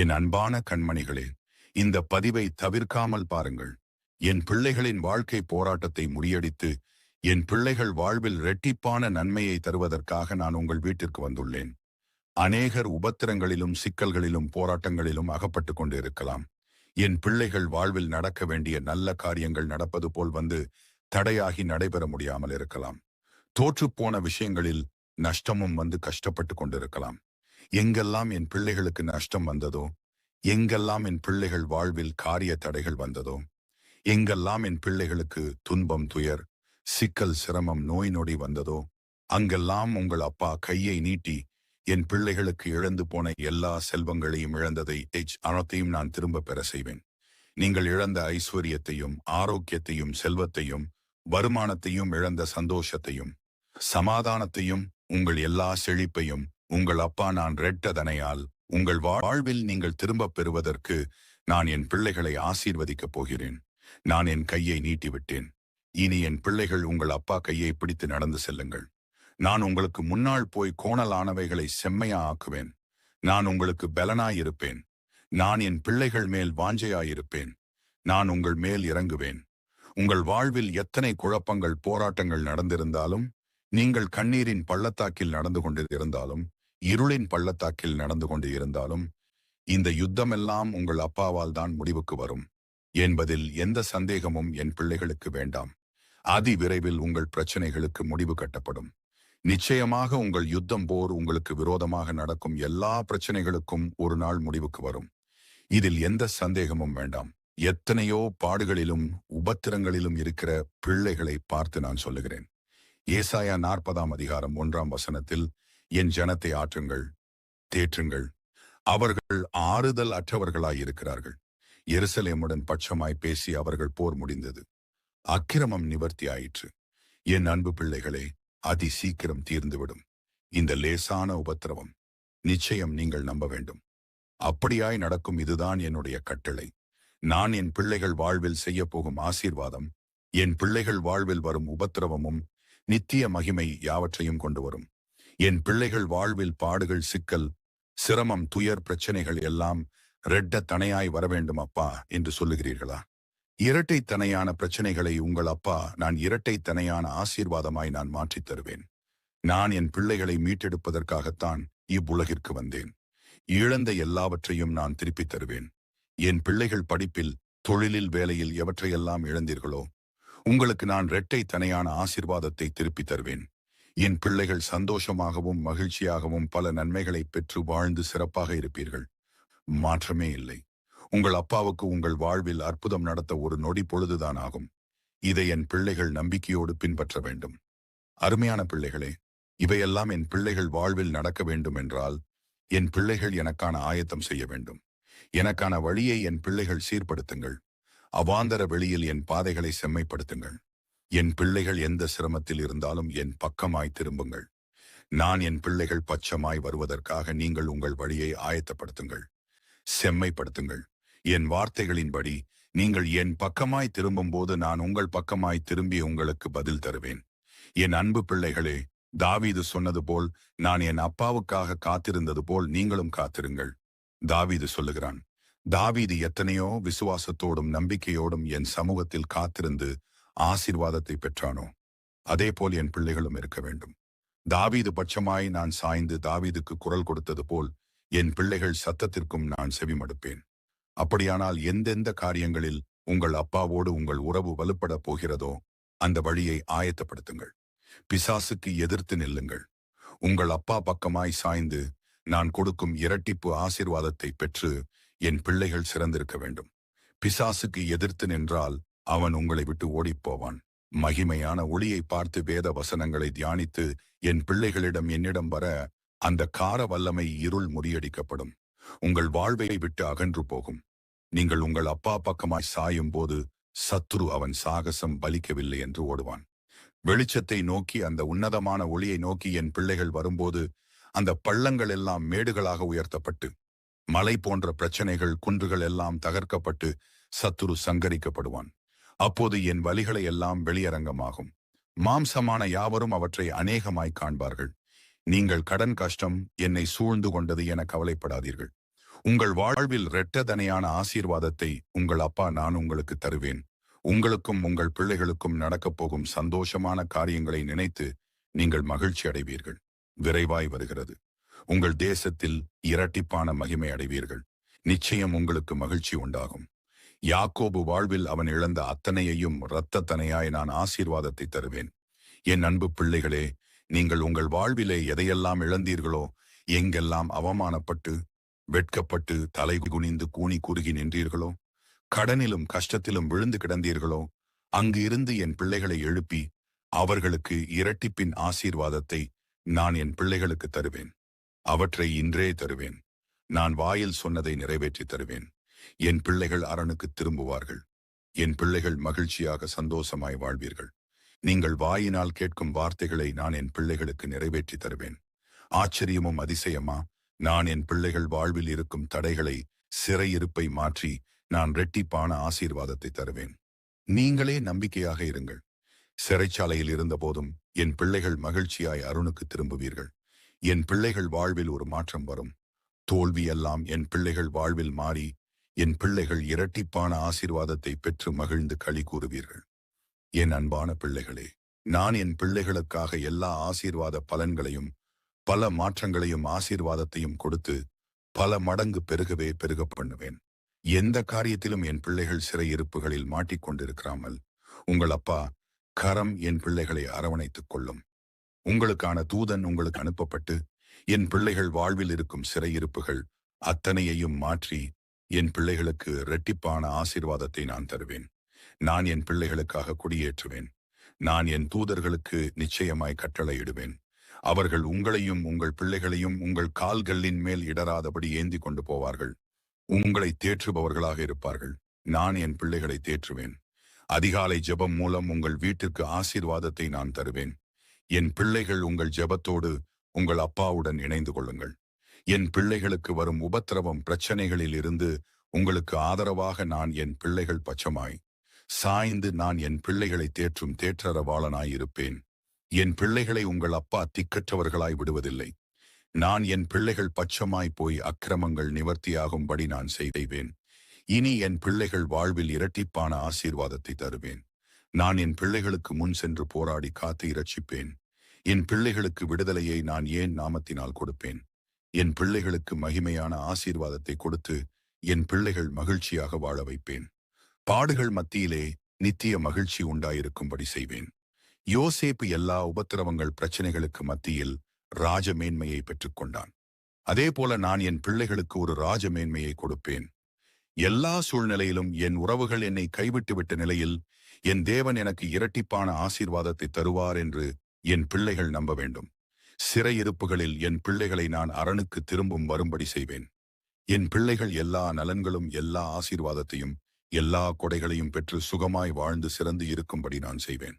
என் அன்பான கண்மணிகளே இந்த பதிவை தவிர்க்காமல் பாருங்கள். என் பிள்ளைகளின் வாழ்க்கை போராட்டத்தை முறியடித்து என் பிள்ளைகள் வாழ்வில் இரட்டிப்பான நன்மையை தருவதற்காக நான் உங்கள் வீட்டிற்கு வந்துள்ளேன். அநேகர் உபத்திரங்களிலும் சிக்கல்களிலும் போராட்டங்களிலும் அகப்பட்டு கொண்டிருக்கலாம். என் பிள்ளைகள் வாழ்வில் நடக்க வேண்டிய நல்ல காரியங்கள் நடப்பது போல் வந்து தடையாகி நடைபெற முடியாமல் இருக்கலாம். தோற்றுப்போன விஷயங்களில் நஷ்டமும் வந்து கஷ்டப்பட்டு கொண்டிருக்கலாம். எங்கெல்லாம் என் பிள்ளைகளுக்கு நஷ்டம் வந்ததோ எங்கெல்லாம் என் பிள்ளைகள் வாழ்வில் காரிய தடைகள் வந்ததோ எங்கெல்லாம் என் பிள்ளைகளுக்கு துன்பம் துயர் சிக்கல் சிரமம் நோய் நொடி வந்ததோ அங்கெல்லாம் உங்கள் அப்பா கையை நீட்டி என் பிள்ளைகளுக்கு இழந்து போன எல்லா செல்வங்களையும் இழந்ததை எச். அனைத்தையும் நான் திரும்ப பெற செய்வேன். நீங்கள் இழந்த ஐஸ்வர்யத்தையும் ஆரோக்கியத்தையும் செல்வத்தையும் வருமானத்தையும் இழந்த சந்தோஷத்தையும் சமாதானத்தையும் உங்கள் எல்லா செழிப்பையும் உங்கள் அப்பா நான் ரெட்டதனையால் உங்கள் வாழ்வில் நீங்கள் திரும்பப் பெறுவதற்கு நான் என் பிள்ளைகளை ஆசீர்வதிக்கப் போகிறேன். நான் என் கையை நீட்டிவிட்டேன். இனி என் பிள்ளைகள் உங்கள் அப்பா கையை பிடித்து நடந்து செல்லுங்கள். நான் உங்களுக்கு முன்னால் போய் கோணலானவைகளை செம்மையா ஆக்குவேன். நான் உங்களுக்கு பலனாயிருப்பேன். நான் என் பிள்ளைகள் மேல் வாஞ்சையாயிருப்பேன். நான் உங்கள் மேல் இறங்குவேன். உங்கள் வாழ்வில் எத்தனை குழப்பங்கள் போராட்டங்கள் நடந்திருந்தாலும் நீங்கள் கண்ணீரின் பள்ளத்தாக்கில் நடந்து கொண்டிருந்தாலும் இருளின் பள்ளத்தாக்கில் நடந்து கொண்டு இருந்தாலும் இந்த யுத்தமெல்லாம் உங்கள் அப்பாவால் தான் முடிவுக்கு வரும் என்பதில் எந்த சந்தேகமும் என் பிள்ளைகளுக்கு வேண்டாம். அதி விரைவில் உங்கள் பிரச்சனைகளுக்கு முடிவு கட்டப்படும். நிச்சயமாக உங்கள் யுத்தம் போர் உங்களுக்கு விரோதமாக நடக்கும் எல்லா பிரச்சனைகளுக்கும் ஒரு நாள் முடிவுக்கு வரும். இதில் எந்த சந்தேகமும் வேண்டாம். எத்தனையோ பாடுகளிலும் உபத்திரங்களிலும் இருக்கிற பிள்ளைகளை பார்த்து நான் சொல்லுகிறேன். ஏசாயா நாற்பதாம் அதிகாரம் ஒன்றாம் வசனத்தில் என் ஜனத்தை ஆற்றுங்கள் தேற்றுங்கள். அவர்கள் ஆறுதல் அற்றவர்களாயிருக்கிறார்கள் எருசலேமுடன் பட்சமாய் பேசி அவர்கள் போர் முடிந்தது. அக்கிரமம் நிவர்த்தி ஆயிற்று என் அன்பு பிள்ளைகளே அதி சீக்கிரம் தீர்ந்துவிடும். இந்த லேசான உபத்திரவம் நிச்சயம் நீங்கள் நம்ப வேண்டும். அப்படியாய் நடக்கும் இதுதான் என்னுடைய கட்டளை. நான் என் பிள்ளைகள் வாழ்வில் செய்ய போகும் ஆசீர்வாதம் என் பிள்ளைகள் வாழ்வில் வரும் உபத்திரவமும் நித்திய மகிமை யாவற்றையும் கொண்டு வரும். என் பிள்ளைகள் வாழ்வில் பாடுகள் சிக்கல் சிரமம் துயர் பிரச்சனைகள் எல்லாம் ரெட்ட தனையாய் வரவேண்டும் அப்பா என்று சொல்லுகிறீர்களா? இரட்டை தனையான பிரச்சனைகளை உங்கள் அப்பா நான் இரட்டை தனையான ஆசீர்வாதமாய் நான் மாற்றித் தருவேன். நான் என் பிள்ளைகளை மீட்டெடுப்பதற்காகத்தான் இவ்வுலகிற்கு வந்தேன். இழந்த எல்லாவற்றையும் நான் திருப்பித் தருவேன். என் பிள்ளைகள் படிப்பில் தொழிலில் வேலையில் எவற்றையெல்லாம் இழந்தீர்களோ உங்களுக்கு நான் இரட்டை தனையான ஆசிர்வாதத்தை திருப்பித் தருவேன். என் பிள்ளைகள் சந்தோஷமாகவும் மகிழ்ச்சியாகவும் பல நன்மைகளை பெற்று வாழ்ந்து சிறப்பாக இருப்பீர்கள். மாற்றமே இல்லை. உங்கள் அப்பாவுக்கு உங்கள் வாழ்வில் அற்புதம் நடத்த ஒரு நொடி பொழுதுதான் ஆகும். இதை என் பிள்ளைகள் நம்பிக்கையோடு பின்பற்ற வேண்டும். அருமையான பிள்ளைகளே இவையெல்லாம் என் பிள்ளைகள் வாழ்வில் நடக்க வேண்டும் என்றால் என் பிள்ளைகள் எனக்கான ஆயத்தம் செய்ய வேண்டும். எனக்கான வழியை என் பிள்ளைகள் சீர்படுத்துங்கள். அவாந்தர வெளியில் என் பாதைகளை செம்மைப்படுத்துங்கள். என் பிள்ளைகள் எந்த சிரமத்தில் இருந்தாலும் என் பக்கமாய் திரும்புங்கள். நான் என் பிள்ளைகள் பச்சமாய் வருவதற்காக நீங்கள் உங்கள் வழியை ஆயத்தப்படுத்துங்கள். செம்மைப்படுத்துங்கள். என் வார்த்தைகளின்படி நீங்கள் என் பக்கமாய் திரும்பும்போது நான் உங்கள் பக்கமாய் திரும்பி உங்களுக்கு பதில் தருவேன். என் அன்பு பிள்ளைகளே தாவீது சொன்னது போல் நான் என் அப்பாவுக்காக காத்திருந்தது போல் நீங்களும் காத்திருங்கள். தாவீது சொல்லுகிறான் தாவீது எத்தனையோ விசுவாசத்தோடும் நம்பிக்கையோடும் என் சமூகத்தில் காத்திருந்து ஆசீர்வாதத்தை பெற்றானோ? அதே போல் என் பிள்ளைகளும் இருக்க வேண்டும். தாவீது பட்சமாய் நான் சாய்ந்து தாவீதுக்கு குரல் கொடுத்தது போல் என் பிள்ளைகள் சத்தத்திற்கும் நான் செவிமடுப்பேன். அப்படியானால் எந்தெந்த காரியங்களில் உங்கள் அப்பாவோடு உங்கள் உறவு வலுப்படப் போகிறதோ அந்த வழியை ஆயத்தப்படுத்துங்கள். பிசாசுக்கு எதிர்த்து நில்லுங்கள். உங்கள் அப்பா பக்கமாய் சாய்ந்து நான் கொடுக்கும் இரட்டிப்பு ஆசிர்வாதத்தை பெற்று என் பிள்ளைகள் சிறந்திருக்க வேண்டும். பிசாசுக்கு எதிர்த்து நின்றால் அவன் உங்களை விட்டு ஓடிப்போவான். மகிமையான ஒளியை பார்த்து வேத வசனங்களை தியானித்து என் பிள்ளைகளிடம் என்னிடம் வர அந்த கார வல்லமை இருள் முறியடிக்கப்படும். உங்கள் வாழ்வையை விட்டு அகன்று போகும். நீங்கள் உங்கள் அப்பா பக்கமாய் சாயும் போது சத்ரு அவன் சாகசம் பலிக்கவில்லை என்று ஓடுவான். வெளிச்சத்தை நோக்கி அந்த உன்னதமான ஒளியை நோக்கி என் பிள்ளைகள் வரும்போது அந்த பள்ளங்கள் எல்லாம் மேடுகளாக உயர்த்தப்பட்டு மலை போன்ற பிரச்சனைகள் குன்றுகள் எல்லாம் தகர்க்கப்பட்டு சத்துரு சங்கரிக்கப்படுவான். அப்போது என் வழிகளை எல்லாம் வெளியரங்கமாகும். மாம்சமான யாவரும் அவற்றை அநேகமாய் காண்பார்கள். நீங்கள் கடன் கஷ்டம் என்னை சூழ்ந்து கொண்டது என கவலைப்படாதீர்கள். உங்கள் வாழ்வில் இரட்டதனையான ஆசீர்வாதத்தை உங்கள் அப்பா நான் உங்களுக்கு தருவேன். உங்களுக்கும் உங்கள் பிள்ளைகளுக்கும் நடக்கப் போகும் சந்தோஷமான காரியங்களை நினைத்து நீங்கள் மகிழ்ச்சி அடைவீர்கள். விரைவாய் வருகிறது. உங்கள் தேசத்தில் இரட்டிப்பான மகிமை அடைவீர்கள். நிச்சயம் உங்களுக்கு மகிழ்ச்சி உண்டாகும். யாக்கோபு வாழ்வில் அவன் இழந்த அத்தனையையும் இரத்தத்தனையாய் நான் ஆசீர்வாதத்தை தருவேன். என் அன்பு பிள்ளைகளே நீங்கள் உங்கள் வாழ்விலே எதையெல்லாம் இழந்தீர்களோ எங்கெல்லாம் அவமானப்பட்டு வெட்கப்பட்டு தலை குனிந்து கூனி குறுகி நின்றீர்களோ கடனிலும் கஷ்டத்திலும் விழுந்து கிடந்தீர்களோ அங்கு இருந்து என் பிள்ளைகளை எழுப்பி அவர்களுக்கு இரட்டிப்பின் ஆசீர்வாதத்தை நான் என் பிள்ளைகளுக்கு தருவேன். அவற்றை இன்றே தருவேன். நான் வாயில் சொன்னதை நிறைவேற்றி தருவேன். என் பிள்ளைகள் அரணுக்கு திரும்புவார்கள். என் பிள்ளைகள் மகிழ்ச்சியாக சந்தோஷமாய் வாழ்வீர்கள். நீங்கள் வாயினால் கேட்கும் வார்த்தைகளை நான் என் பிள்ளைகளுக்கு நிறைவேற்றி தருவேன். ஆச்சரியமும் அதிசயமா? நான் என் பிள்ளைகள் வாழ்வில் இருக்கும் தடைகளை சிறையிருப்பை மாற்றி நான் ரெட்டிப்பான ஆசீர்வாதத்தை தருவேன். நீங்களே நம்பிக்கையாக இருங்கள். சிறைச்சாலையில் இருந்தபோதும் என் பிள்ளைகள் மகிழ்ச்சியாய் அருணுக்கு திரும்புவீர்கள். என் பிள்ளைகள் வாழ்வில் ஒரு மாற்றம் வரும். தோல்வியெல்லாம் என் பிள்ளைகள் வாழ்வில் மாறி என் பிள்ளைகள் இரட்டிப்பான ஆசீர்வாதத்தை பெற்று மகிழ்ந்து களி கூறுவீர்கள். என் அன்பான பிள்ளைகளே நான் என் பிள்ளைகளுக்காக எல்லா ஆசீர்வாத பலன்களையும் பல மாற்றங்களையும் ஆசீர்வாதத்தையும் கொடுத்து பல மடங்கு பெருகவே பெருக பண்ணுவேன். எந்த காரியத்திலும் என் பிள்ளைகள் சிறையிருப்புகளில் மாட்டிக்கொண்டிருக்கிறாமல் உங்கள் அப்பா கரம் என் பிள்ளைகளை அரவணைத்துக் கொள்ளும். உங்களுக்கான தூதன் உங்களுக்கு அனுப்பப்பட்டு என் பிள்ளைகள் வாழ்வில் இருக்கும் சிறையிருப்புகள் அத்தனையையும் மாற்றி என் பிள்ளைகளுக்கு இரட்டிப்பான ஆசீர்வாதத்தை நான் தருவேன். நான் என் பிள்ளைகளுக்காக குடியேற்றுவேன். நான் என் தூதர்களுக்கு நிச்சயமாய் கட்டளையிடுவேன். அவர்கள் உங்களையும் உங்கள் பிள்ளைகளையும் உங்கள் கால்களின் மேல் இடராதபடி ஏந்தி கொண்டு போவார்கள். உங்களை தேற்றுபவர்களாக இருப்பார்கள். நான் என் பிள்ளைகளை தேற்றுவேன். அதிகாலை ஜெபம் மூலம் உங்கள் வீட்டிற்கு ஆசீர்வாதத்தை நான் தருவேன். என் பிள்ளைகள் உங்கள் ஜெபத்தோடு உங்கள் அப்பாவுடன் இணைந்து கொள்ளுங்கள். என் பிள்ளைகளுக்கு வரும் உபத்திரவம் பிரச்சனைகளில் இருந்து உங்களுக்கு ஆதரவாக நான் என் பிள்ளைகள் பச்சமாய் சாய்ந்து நான் என் பிள்ளைகளை தேற்றும் தேற்றரவாளனாய் இருப்பேன் என் பிள்ளைகளை உங்கள் அப்பா திக்கற்றவர்களாய் விடுவதில்லை. நான் என் பிள்ளைகள் பச்சமாய் போய் அக்கிரமங்கள் நிவர்த்தியாகும்படி நான் செய்வேன். இனி என் பிள்ளைகள் வாழ்வில் இரட்டிப்பான ஆசீர்வாதத்தை தருவேன். நான் என் பிள்ளைகளுக்கு முன் சென்று போராடி காத்து இரட்சிப்பேன். என் பிள்ளைகளுக்கு விடுதலையை நான் ஏன் நாமத்தினால் கொடுப்பேன்? என் பிள்ளைகளுக்கு மகிமையான ஆசீர்வாதத்தை கொடுத்து என் பிள்ளைகள் மகிழ்ச்சியாக வாழ வைப்பேன். பாடுகள் மத்தியிலே நித்திய மகிழ்ச்சி உண்டாயிருக்கும்படி செய்வேன். யோசேப்பு எல்லா உபத்திரவங்கள் பிரச்சனைகளுக்கு மத்தியில் ராஜமேன்மையை பெற்றுக்கொண்டான். அதே போல நான் என் பிள்ளைகளுக்கு ஒரு ராஜமேன்மையை கொடுப்பேன். எல்லா சூழ்நிலையிலும் என் உறவுகள் என்னை கைவிட்டுவிட்ட நிலையில் என் தேவன் எனக்கு இரட்டிப்பான ஆசீர்வாதத்தை தருவார் என்று என் பிள்ளைகள் நம்ப வேண்டும். சிறையிருப்புகளில் என் பிள்ளைகளை நான் அரணுக்கு திரும்பும் வரும்படி செய்வேன். என் பிள்ளைகள் எல்லா நலன்களும் எல்லா ஆசீர்வாதத்தையும் எல்லா கொடைகளையும் பெற்று சுகமாய் வாழ்ந்து சிறந்து இருக்கும்படி நான் செய்வேன்.